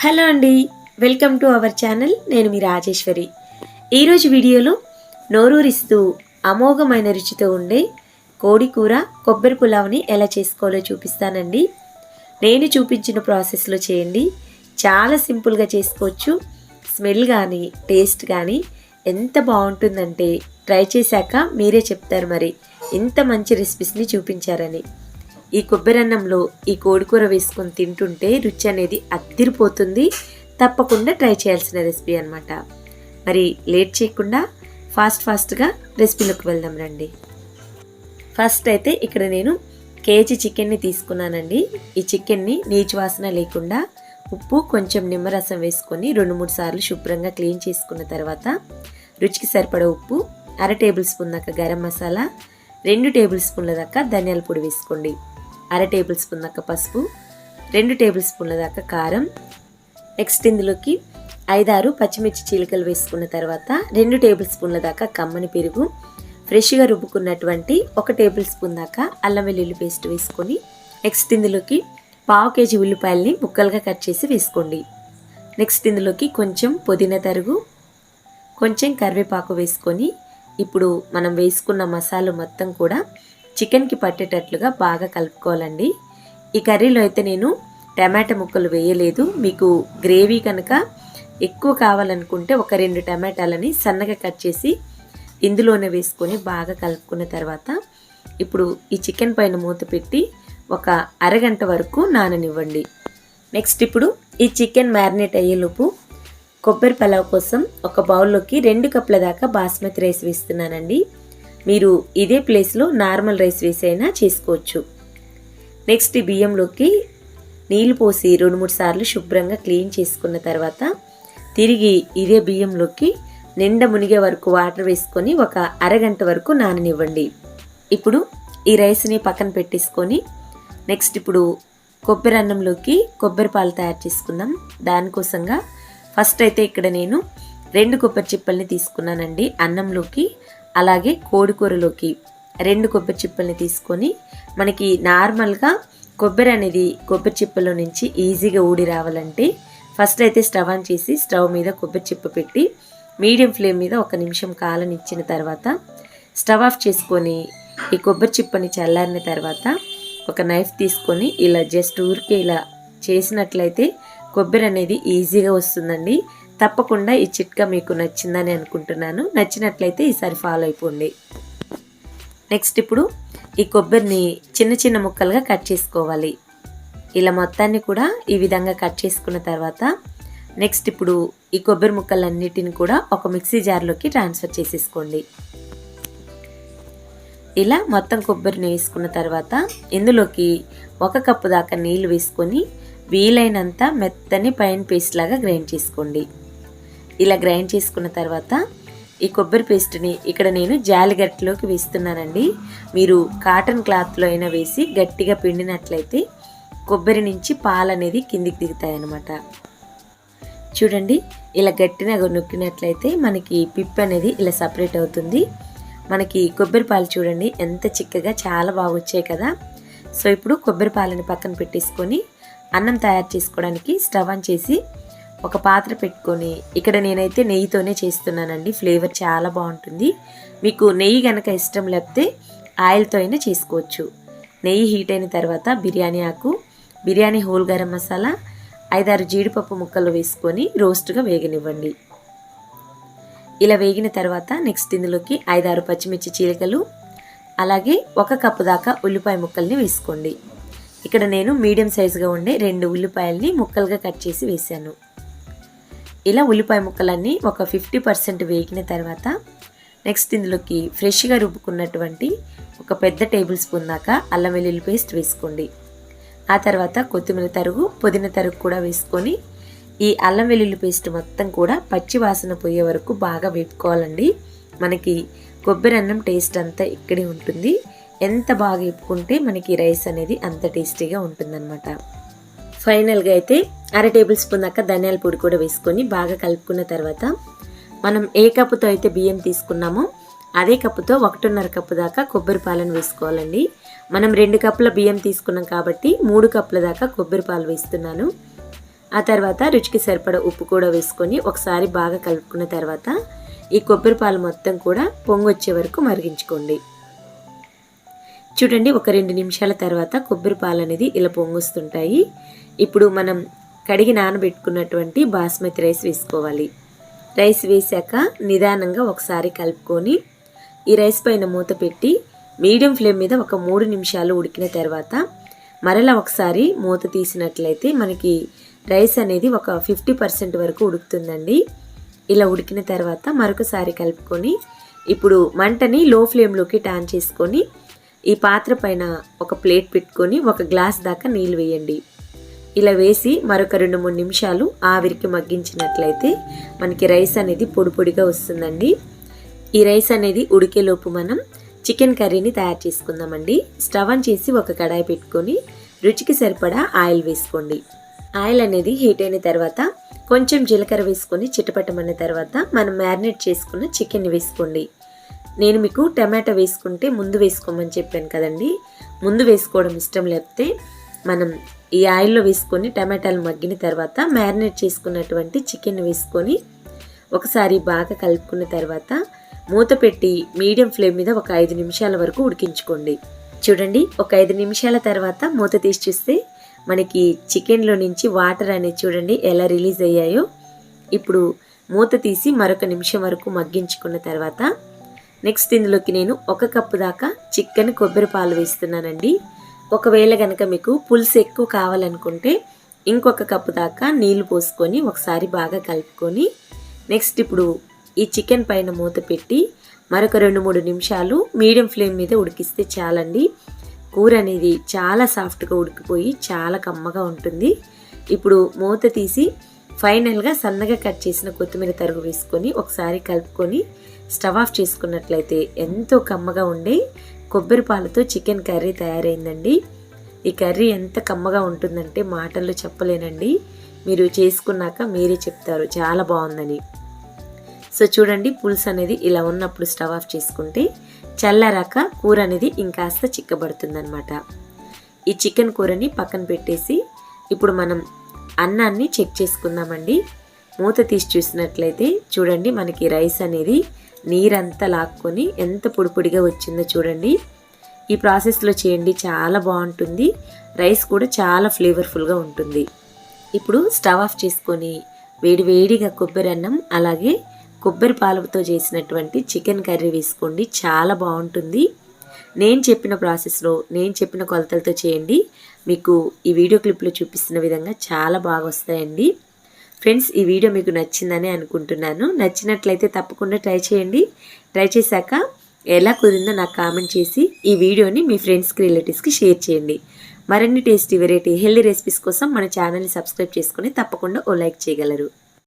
Hello అండి welcome to our channel. నేను మీ రాజేశ్వరి. ఈరోజు వీడియోలో నోరూరిస్తూ అమోఘమైన రుచితో ఉండే కోడి కూర కొబ్బరి పులావ్ని ఎలా చేసుకోవాలో చూపిస్తానండి. నేను చూపించిన ప్రాసెస్లో చేయండి. చాలా సింపుల్గా చేసుకోవచ్చు. స్మెల్ కానీ టేస్ట్ కానీ ఎంత బాగుంటుందంటే ట్రై చేశాక మీరే చెప్తారు మరి. ఇంత మంచి రెసిపీస్ని చూపించారని. ఈ కొబ్బరి అన్నంలో ఈ కోడికూర వేసుకొని తింటుంటే రుచి అనేది అద్దిరిపోతుంది. తప్పకుండా ట్రై చేయాల్సిన రెసిపీ అన్నమాట. మరి లేట్ చేయకుండా ఫాస్ట్ ఫాస్ట్గా రెసిపీలోకి వెళ్దాం రండి. ఫస్ట్ అయితే ఇక్కడ నేను కేజీ చికెన్ని తీసుకున్నానండి. ఈ చికెన్ని నీచు వాసన లేకుండా ఉప్పు కొంచెం నిమ్మరసం వేసుకొని రెండు మూడు సార్లు శుభ్రంగా క్లీన్ చేసుకున్న తర్వాత రుచికి సరిపడ ఉప్పు అర టేబుల్ స్పూన్ దాకా గరం మసాలా రెండు టేబుల్ స్పూన్ల దాకా ధనియాల పొడి వేసుకోండి. అర టేబుల్ స్పూన్ దాకా పసుపు రెండు టేబుల్ స్పూన్ల దాకా కారం నెక్స్ట్ ఇందులోకి ఐదారు పచ్చిమిర్చి చీలికలు వేసుకున్న తర్వాత రెండు టేబుల్ స్పూన్ల దాకా కమ్మని పెరుగు ఫ్రెష్గా రుబ్బుకున్నటువంటి ఒక టేబుల్ స్పూన్ దాకా అల్లం వెల్లుల్లి పేస్ట్ వేసుకొని నెక్స్ట్ ఇందులోకి పావు కేజీ ఉల్లిపాయల్ని ముక్కలుగా కట్ చేసి వేసుకోండి. నెక్స్ట్ ఇందులోకి కొంచెం పుదీనా తరుగు కొంచెం కరివేపాకు వేసుకొని ఇప్పుడు మనం వేసుకున్న మసాలా మొత్తం కూడా చికెన్కి పట్టేటట్లుగా బాగా కలుపుకోవాలండి. ఈ కర్రీలో అయితే నేను టమాటా ముక్కలు వేయలేదు. మీకు గ్రేవీ కనుక ఎక్కువ కావాలనుకుంటే ఒక రెండు టమాటాలని సన్నగా కట్ చేసి ఇందులోనే వేసుకొని బాగా కలుపుకున్న తర్వాత ఇప్పుడు ఈ చికెన్ పైన మూత పెట్టి ఒక అరగంట వరకు నాననివ్వండి. నెక్స్ట్ ఇప్పుడు ఈ చికెన్ మ్యారినేట్ అయ్యేలోపు కొబ్బరి పలావ్ కోసం ఒక బౌల్లోకి రెండు కప్పుల దాకా బాస్మతి రైస్ వేస్తున్నానండి. మీరు ఇదే ప్లేస్లో నార్మల్ రైస్ వేసైనా చేసుకోవచ్చు. నెక్స్ట్ బియ్యంలోకి నీళ్ళు పోసి రెండు మూడు సార్లు శుభ్రంగా క్లీన్ చేసుకున్న తర్వాత తిరిగి ఇదే బియ్యంలోకి నిండ మునిగే వరకు వాటర్ వేసుకొని ఒక అరగంట వరకు నాననివ్వండి. ఇప్పుడు ఈ రైస్ని పక్కన పెట్టేసుకొని నెక్స్ట్ ఇప్పుడు కొబ్బరి అన్నంలోకి కొబ్బరి పాలు తయారు చేసుకుందాం. దానికోసంగా ఫస్ట్ అయితే ఇక్కడ నేను రెండు కొబ్బరి చిప్పల్ని తీసుకున్నానండి. అన్నంలోకి అలాగే కోడికూరలోకి రెండు కొబ్బరి చిప్పల్ని తీసుకొని మనకి నార్మల్గా కొబ్బరి అనేది కొబ్బరి చిప్పలో నుంచి ఈజీగా ఊడి రావాలంటే ఫస్ట్ అయితే స్టవ్ ఆన్ చేసి స్టవ్ మీద కొబ్బరి చిప్ప పెట్టి మీడియం ఫ్లేమ్ మీద ఒక నిమిషం కాలనిచ్చిన తర్వాత స్టవ్ ఆఫ్ చేసుకొని ఈ కొబ్బరి చిప్పని చల్లారిన తర్వాత ఒక నైఫ్ తీసుకొని ఇలా జస్ట్ ఊరికే ఇలా చేసినట్లయితే కొబ్బరి అనేది ఈజీగా వస్తుందండి. తప్పకుండా ఈ చిట్కా మీకు నచ్చిందని అనుకుంటున్నాను. నచ్చినట్లయితే ఈసారి ఫాలో అయిపోండి. నెక్స్ట్ ఇప్పుడు ఈ కొబ్బరిని చిన్న చిన్న ముక్కలుగా కట్ చేసుకోవాలి. ఇలా మొత్తాన్ని కూడా ఈ విధంగా కట్ చేసుకున్న తర్వాత నెక్స్ట్ ఇప్పుడు ఈ కొబ్బరి ముక్కలన్నిటిని కూడా ఒక మిక్సీ జార్లోకి ట్రాన్స్ఫర్ చేసేసుకోండి. ఇలా మొత్తం కొబ్బరిని వేసుకున్న తర్వాత ఇందులోకి ఒక కప్పు దాకా నీళ్ళు వేసుకొని వీలైనంత మెత్తని పైన పేస్ట్ లాగా గ్రైండ్ చేసుకోండి. ఇలా గ్రైండ్ చేసుకున్న తర్వాత ఈ కొబ్బరి పేస్ట్ని ఇక్కడ నేను జాలిగట్టులోకి వేస్తున్నానండి. మీరు కాటన్ క్లాత్లో అయినా వేసి గట్టిగా పిండినట్లయితే కొబ్బరి నుంచి పాలు అనేది కిందికి దిగుతాయి అన్నమాట చూడండి ఇలా గట్టిగా నొక్కినట్లయితే మనకి పిప్ అనేది ఇలా సపరేట్ అవుతుంది. మనకి కొబ్బరి పాలు చూడండి ఎంత చిక్కగా చాలా బాగా వచ్చాయి కదా. సో ఇప్పుడు కొబ్బరి పాలని పక్కన పెట్టేసుకొని అన్నం తయారు చేసుకోవడానికి స్టవ్ ఆన్ చేసి ఒక పాత్ర పెట్టుకొని ఇక్కడ నేనైతే నెయ్యితోనే చేస్తున్నానండి. ఫ్లేవర్ చాలా బాగుంటుంది. మీకు నెయ్యి కనుక ఇష్టం లేకపోతే ఆయిల్తో అయినా చేసుకోవచ్చు. నెయ్యి హీట్ అయిన తర్వాత బిర్యానీ ఆకు బిర్యానీ హోల్ గరం మసాలా ఐదారు జీడిపప్పు ముక్కలు వేసుకొని రోస్ట్గా వేగనివ్వండి. ఇలా వేగిన తర్వాత నెక్స్ట్ ఇందులోకి ఐదారు పచ్చిమిర్చి చీలికలు అలాగే ఒక కప్పు దాకా ఉల్లిపాయ ముక్కల్ని వేసుకోండి. ఇక్కడ నేను మీడియం సైజుగా ఉండే రెండు ఉల్లిపాయల్ని ముక్కలుగా కట్ చేసి వేశాను. ఇలా ఉల్లిపాయ ముక్కలన్నీ ఒక ఫిఫ్టీ పర్సెంట్ వేగిన తర్వాత నెక్స్ట్ ఇందులోకి ఫ్రెష్గా రుబ్బుకున్నటువంటి ఒక పెద్ద టేబుల్ స్పూన్ దాకా అల్లం వెల్లుల్లి పేస్ట్ వేసుకోండి. ఆ తర్వాత కొత్తిమీర తరుగు పుదీనా తరుగు కూడా వేసుకొని ఈ అల్లం వెల్లుల్లి పేస్ట్ మొత్తం కూడా పచ్చి వాసన పోయే వరకు బాగా వేపుకోవాలండి. మనకి కొబ్బరి అన్నం టేస్ట్ అంతా ఇక్కడే ఉంటుంది. ఎంత బాగా వేపుకుంటే మనకి రైస్ అనేది అంత టేస్టీగా ఉంటుందన్నమాట. ఫైనల్గా అయితే అర టేబుల్ స్పూన్ దాకా ధనియాల పొడి కూడా వేసుకొని బాగా కలుపుకున్న తర్వాత మనం ఏ కప్పుతో అయితే బియ్యం తీసుకున్నామో అదే కప్పుతో ఒకటిన్నర కప్పు దాకా కొబ్బరి పాలను వేసుకోవాలండి. మనం రెండు కప్పుల బియ్యం తీసుకున్నాం కాబట్టి మూడు కప్పుల దాకా కొబ్బరి పాలు వేస్తున్నాను. ఆ తర్వాత రుచికి సరిపడ ఉప్పు కూడా వేసుకొని ఒకసారి బాగా కలుపుకున్న తర్వాత ఈ కొబ్బరి పాలు మొత్తం కూడా పొంగొచ్చే వరకు మరిగించుకోండి. చూడండి ఒక రెండు నిమిషాల తర్వాత కొబ్బరి పాలు అనేది ఇలా పొంగొస్తుంటాయి. ఇప్పుడు మనం కడిగి నానబెట్టుకున్నటువంటి బాస్మతి రైస్ వేసుకోవాలి. రైస్ వేసాక నిదానంగా ఒకసారి కలుపుకొని ఈ రైస్ పైన మూత పెట్టి మీడియం ఫ్లేమ్ మీద ఒక మూడు నిమిషాలు ఉడికిన తర్వాత మరలా ఒకసారి మూత తీసినట్లయితే మనకి రైస్ అనేది ఒక ఫిఫ్టీ పర్సెంట్ వరకు ఉడుకుతుందండి. ఇలా ఉడికిన తర్వాత మరొకసారి కలుపుకొని ఇప్పుడు మంటని లో ఫ్లేమ్లోకి టాన్ చేసుకొని ఈ పాత్ర పైన ఒక ప్లేట్ పెట్టుకొని ఒక గ్లాస్ దాకా నీళ్ళు వేయండి. ఇలా వేసి మరొక రెండు మూడు నిమిషాలు ఆవిరికి మగ్గించినట్లయితే మనకి రైస్ అనేది పొడి పొడిగా వస్తుందండి. ఈ రైస్ అనేది ఉడికేలోపు మనం చికెన్ కర్రీని తయారు చేసుకుందామండి. స్టవ్ ఆన్ చేసి ఒక కడాయి పెట్టుకొని రుచికి సరిపడా ఆయిల్ వేసుకోండి. ఆయిల్ అనేది హీట్ అయిన తర్వాత కొంచెం జీలకర్ర వేసుకొని చిటపటమన్న తర్వాత మనం మ్యారినేట్ చేసుకున్న చికెన్ వేసుకోండి. నేను మీకు టమాటా వేసుకుంటే ముందు వేసుకోమని చెప్పాను కదండి. ముందు వేసుకోవడం ఇష్టం లేకపోతే మనం ఈ ఆయిల్లో వేసుకొని టమాటాలు మగ్గిన తర్వాత మ్యారినేట్ చేసుకున్నటువంటి చికెన్ వేసుకొని ఒకసారి బాగా కలుపుకున్న తర్వాత మూత పెట్టి మీడియం ఫ్లేమ్ మీద ఒక ఐదు నిమిషాల వరకు ఉడికించుకోండి. చూడండి ఒక ఐదు నిమిషాల తర్వాత మూత తీసి చూస్తే మనకి చికెన్లో నుంచి వాటర్ అనేది చూడండి ఎలా రిలీజ్ అయ్యాయో. ఇప్పుడు మూత తీసి మరొక నిమిషం వరకు మగ్గించుకున్న తర్వాత నెక్స్ట్ ఇందులోకి నేను ఒక కప్పు దాకా చికెన్ కొబ్బరి పాలు వేస్తున్నానండి. ఒకవేళ కనుక మీకు పులుసు ఎక్కువ కావాలనుకుంటే ఇంకొక కప్పు దాకా నీళ్ళు పోసుకొని ఒకసారి బాగా కలుపుకొని నెక్స్ట్ ఇప్పుడు ఈ చికెన్ పైన మూత పెట్టి మరొక రెండు మూడు నిమిషాలు మీడియం ఫ్లేమ్ మీద ఉడికిస్తే చాలండి. కూర అనేది చాలా సాఫ్ట్గా ఉడికిపోయి చాలా కమ్మగా ఉంటుంది. ఇప్పుడు మూత తీసి ఫైనల్గా సన్నగా కట్ చేసిన కొత్తిమీర తరుగు వేసుకొని ఒకసారి కలుపుకొని స్టవ్ ఆఫ్ చేసుకున్నట్లయితే ఎంతో కమ్మగా ఉండే కొబ్బరి పాలతో చికెన్ కర్రీ తయారైందండి. ఈ కర్రీ ఎంత కమ్మగా ఉంటుందంటే మాటల్లో చెప్పలేనండి. మీరు చేసుకున్నాక మీరే చెప్తారు. చాలా బాగుందని. సో చూడండి పులుసు అనేది ఇలా ఉన్నప్పుడు స్టవ్ ఆఫ్ చేసుకుంటే చల్లరాక కూర అనేది ఇంకాస్త చిక్కబడుతుందనమాట ఈ చికెన్ కూరని పక్కన పెట్టేసి ఇప్పుడు మనం అన్నాన్ని చెక్ చేసుకుందామండి. మూత తీసి చూసినట్లయితే చూడండి మనకి రైస్ అనేది నీరంతా లాక్కొని ఎంత పొడిపొడిగా వచ్చిందో చూడండి. ఈ ప్రాసెస్లో చేయండి చాలా బాగుంటుంది. రైస్ కూడా చాలా ఫ్లేవర్ఫుల్గా ఉంటుంది. ఇప్పుడు స్టవ్ ఆఫ్ చేసుకొని వేడివేడిగా కొబ్బరి అన్నం అలాగే కొబ్బరి పాలతో చేసినటువంటి చికెన్ కర్రీ వేసుకోండి చాలా బాగుంటుంది. నేను చెప్పిన ప్రాసెస్లో నేను చెప్పిన కొలతలతో చేయండి. మీకు ఈ వీడియో క్లిప్లో చూపిస్తున్న విధంగా చాలా బాగా వస్తాయండి. ఫ్రెండ్స్ ఈ వీడియో మీకు నచ్చిందని అనుకుంటున్నాను. నచ్చినట్లయితే తప్పకుండా ట్రై చేయండి. ట్రై చేశాక ఎలా కుదిరిందో నాకు కామెంట్ చేసి ఈ వీడియోని మీ ఫ్రెండ్స్కి రిలేటివ్స్కి షేర్ చేయండి. మరిన్ని టేస్టీ వెరైటీ హెల్దీ రెసిపీస్ కోసం మన ఛానల్ని సబ్స్క్రైబ్ చేసుకుని తప్పకుండా ఓ లైక్ చేయగలరు.